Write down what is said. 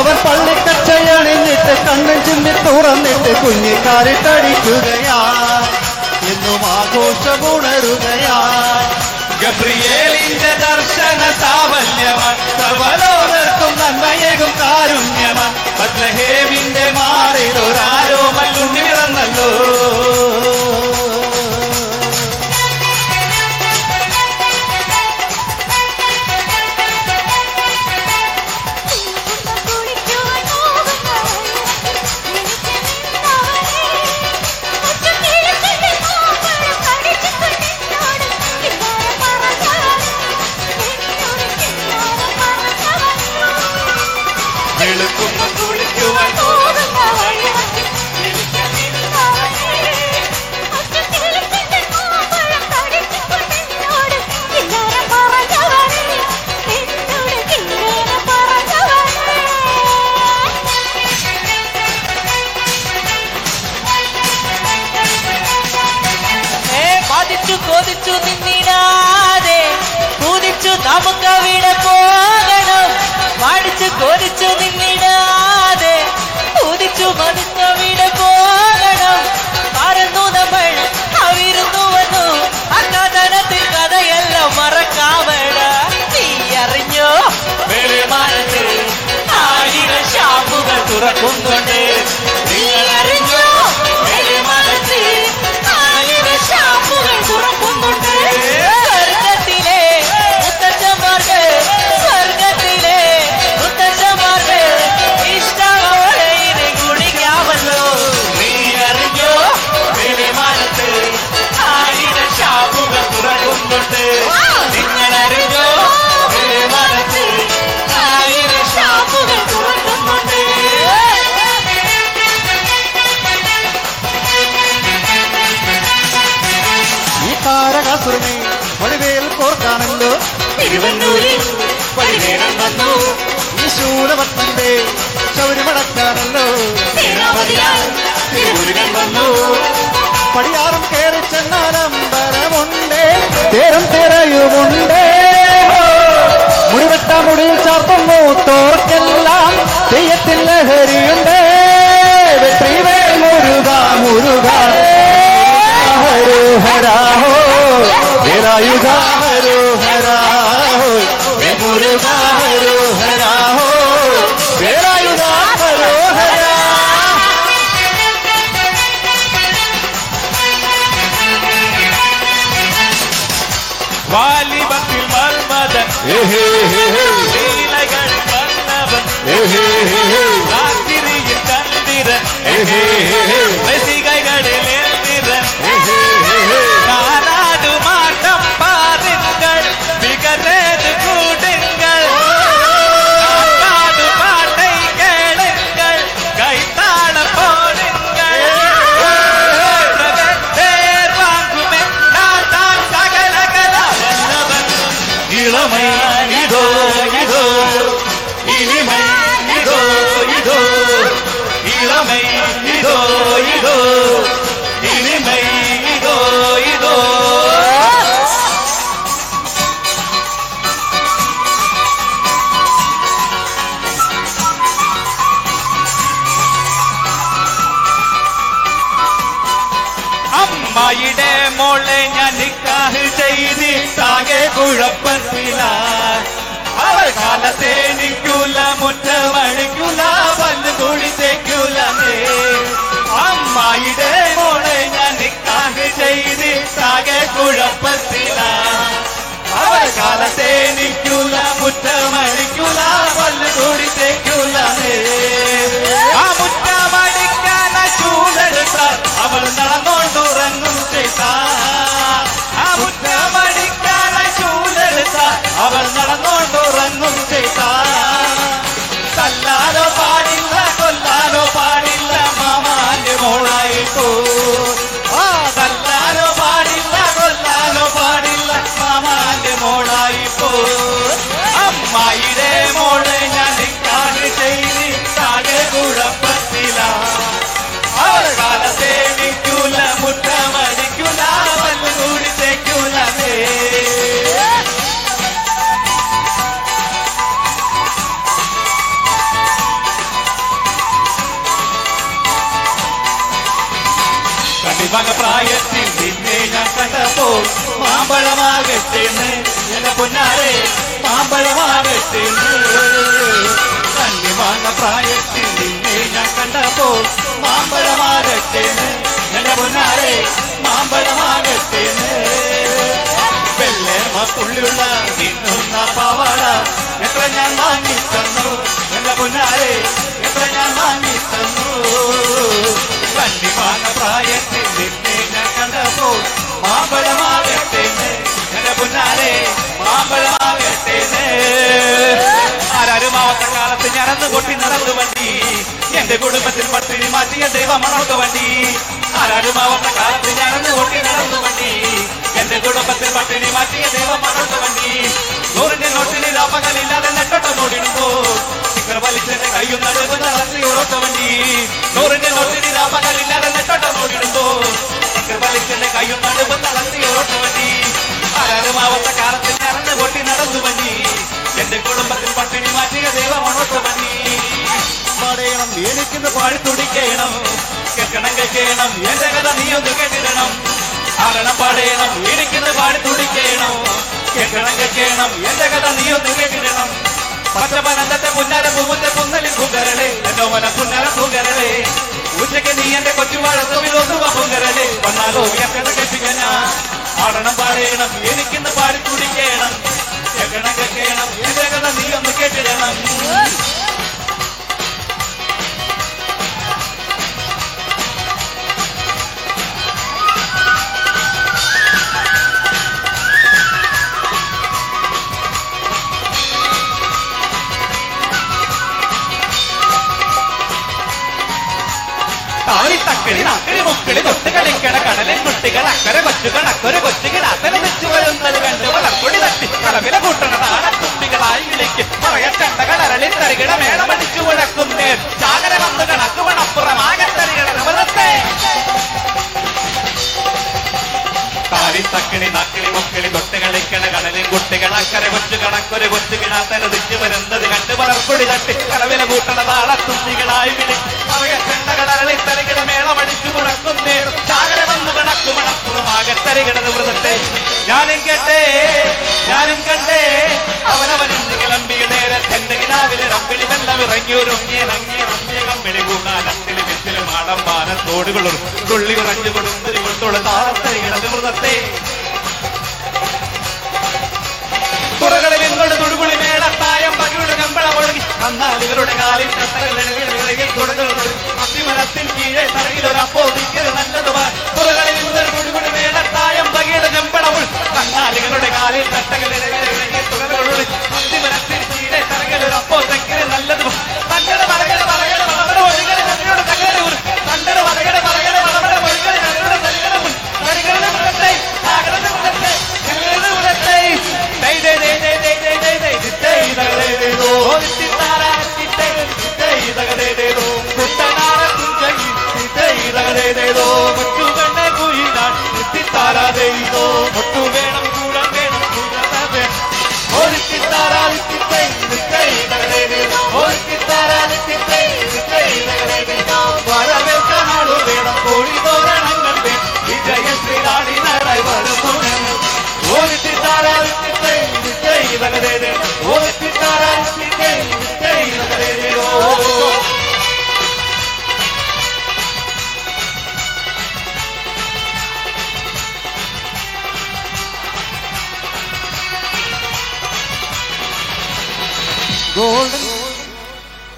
അവൻ പള്ളിക്കച്ചയണിഞ്ഞിട്ട് കണ്ണും ചിന്തി തുറന്നിട്ട് കുഞ്ഞിക്കാരിട്ടടിക്കുകയാ എന്നും ആഘോഷമുണരുകയാ ഗബ്രിയേലിന്റെ ദർശന സാവല്യമാൻ സർവലോകർക്കും നന്മയേകും കാരുണ്യമാൻ ബത്ലഹേമിന്റെ മാറിൽ കൊതിച്ചു നിന്നിടാതെ കുതിച്ചു നമുക്കവിടെ പോകണം. പാടിച്ചു കൊതിച്ചു നിന്നിടാതെ കുതിച്ചു നമുക്കവിടെ പോകണം. പറന്നു നമ്മൾ അവിരുന്നു വന്നു അക്കാതനത്തിൽ കഥയെല്ലാം മറക്കാവട. നീ അറിഞ്ഞോ? വെളിമാനത്തിൽ ആയിരം ഷാപ്പുകൾ തുറക്കുന്നുണ്ട്. ഈ ശൂലഭക്തന്റെ ശൗര്യമടക്കാണല്ലോ വന്നു പടിയാറും കയറി ചെന്നാലമ്പലമുണ്ടേ തേരം തിരയുമുണ്ടേ. മുടിവെട്ട മുടിയിൽ ചാർത്തുന്നു തോർക്കെല്ലാം തെയ്യത്തിൽ ലഹരിയുണ്ടേ. வாலிபத்தில் மர்மதன் லீலைகள் மன்னவன். ராத்திரியில் தந்திரன் ரசிகைகளில் எழுந்திரன் അമ്മായിടെ മോളെ ഞാൻ നിക്കാഹ് ചെയ്തിട്ടാകെ കുഴപ്പത്തില അവൾ കാലത്തെ നിൽക്കൂല മുറ്റമടിക്കൂല പല്ല് കുഴിത്തേക്കൂല അമ്മായിടെ മുറ്റമടിക്കാൻ ചൂടെടുത്താൽ അവൾ പാടില്ല പാടില്ല മാമാന്റെ മോളായിട്ടോ. ആ പാടില്ല പാടില്ല അമ്മായിടെ കണ്ണിമക പ്രായത്തിൽ നിന്നെ ഞാൻ കണ്ടപ്പോൾ മാമ്പഴമാകട്ടേന്ന് എന്റെ പൊന്നാരെ മാമ്പഴമാകട്ടേന്ന്. കണ്ണിമാങ്ങ പ്രായത്തിൽ നിന്നെ ഞാൻ കണ്ടപ്പോൾ മാമ്പഴമാകട്ടേന്ന് എന്റെ പൊന്നാരെ മാമ്പഴമാകട്ടേന്ന്. വെള്ളേർമ പുള്ളിയുള്ള നിന്നുന്ന പാവാട എത്ര ഞാൻ വാങ്ങി തന്നു എന്റെ പൊന്നാരെ എത്ര ഞാൻ വാങ്ങി തന്നു കണ്ണിമാങ്ങ പ്രായത്തിൽ നിന്നെ ഞാൻ കണ്ടപ്പോൾ മാമ്പഴമാകട്ടേന്ന് എന്റെ പൊന്നാരെ മാമ്പഴമാകട്ടേന്ന് ആരാരും ആവാത്ത കാലത്ത് ഞാനന്ന് കൊട്ടി നടന്നു വണ്ടി എന്റെ കുടുംബത്തിൽ പട്ടിണി മാറ്റിയ ദൈവമണർക്ക വണ്ടി ആരാരും ആവാത്ത കാലത്ത് ഞാനന്ന് കൊട്ടി നടന്നു വണ്ടി എന്റെ കുടുംബത്തിൽ പട്ടിണി മാറ്റിയ ദൈവമണർക്ക വണ്ടി നൂറിന്റെ നോട്ടിൽ ലാഭങ്ങളില്ലാതെ നെട്ടോട്ടം ഓടിടുമ്പോ ചിക്കർ വലിച്ചെന്റെ നൂറിന്റെ നോട്ടിന് ലാഭങ്ങളില്ലാതെ നെട്ടോട്ടം ഓടിടുമ്പോ കയ്യും നടുവ് നടത്തി ഉറക്ക വണ്ടി. ആരാരും ആവാത്ത കാലത്ത് കൊട്ടി നടന്നു വണ്ടി. എന്റെ കുടുംബത്തിൽ പട്ടിണി മാറ്റിയ ദൈവമണർക്ക വണ്ടി. പാടേണം എനിക്കിന്ന് പാടി തുടിക്കണം. കേൾക്കണം കേൾക്കണം എന്റെ കഥ നീ ഒന്ന് കേട്ടിടണം. ആരണം പാടേണം എനിക്കിന്ന് പാടി കേട്ടിടണം. പച്ചപ്പനന്തത്തെ പുന്നാര പൂമുത്തെ പുന്നലിൽ പുകരളെ എന്റെ മന പുന്നാര പുകരളെ ഉച്ചയ്ക്ക് നീ എന്റെ കൊച്ചുവാഴത്തുമിലൊന്നുവ പുകരളെ വന്നാലോ എക്കട കെട്ടിക്കന. ആടണം പാടേണം എനിക്കിന്ന് പാടി കുടിക്കണം. കേൾക്കണം എന്റെ കഥ നീ ഒന്ന് കേട്ടിടണം. കുട്ടികൾ അക്കരെ കൊച്ചുകൾ അക്കൊരു കൊച്ചുകൾ അത്തല വെച്ചു വരുന്നത് കണ്ട് വളർപ്പൊടി തട്ടി കളവില കൂട്ടണ നാടത്തുമ്പികളായി വിളിക്കും. പറയച്ചണ്ടകൾ അരളിൽ തരികിട മേളമടിച്ചു മുഴക്കുന്നേ ചാകര വന്ന് കണക്ക് മണപ്പുറമാകത്തരികിട നവതത്തെ താളിത്തക്കിളി നക്കിളി മുക്കിളി തൊട്ട് കളിക്കണ കടലിൽ കുട്ടികൾ അക്കരെ കൊച്ചു കണക്കൊരു കൊച്ചു കിടാത്തല തിരിച്ചു വരുന്നത് കണ്ട് വളർപ്പൊടി തട്ടി. കളവില കൂട്ടണ നാടത്തുമ്പികളായി വിളിക്കും. പറയച്ചണ്ടകളി കടലിൽ മേളമടിച്ചു കയറി കിടന്ന് വ്രതത്തെ ഞാനും കേട്ടേ ഞാനും കണ്ടേ. അവനവൻ ഇന്ന് കിളമ്പി നേരത്തെ കിനാവിലെ റമ്പിളി വെള്ളം ഇറങ്ങിയൊരുങ്ങിയ കമ്പിളി കൂടാലത്തിലും വിത്തിലും ആടംബാന തോടുകളും തുള്ളി കുറഞ്ഞു കൊടുത്തിരി കൊടുത്തോളം താളത്തെ കിടന്ന് വ്രതത്തെ പുറകളിൽ ഇവരുടെ കാലിൽ കൊടുക്കുന്നത് അത്തിമരത്തിൽ കീഴെ തറയിൽ ഒരു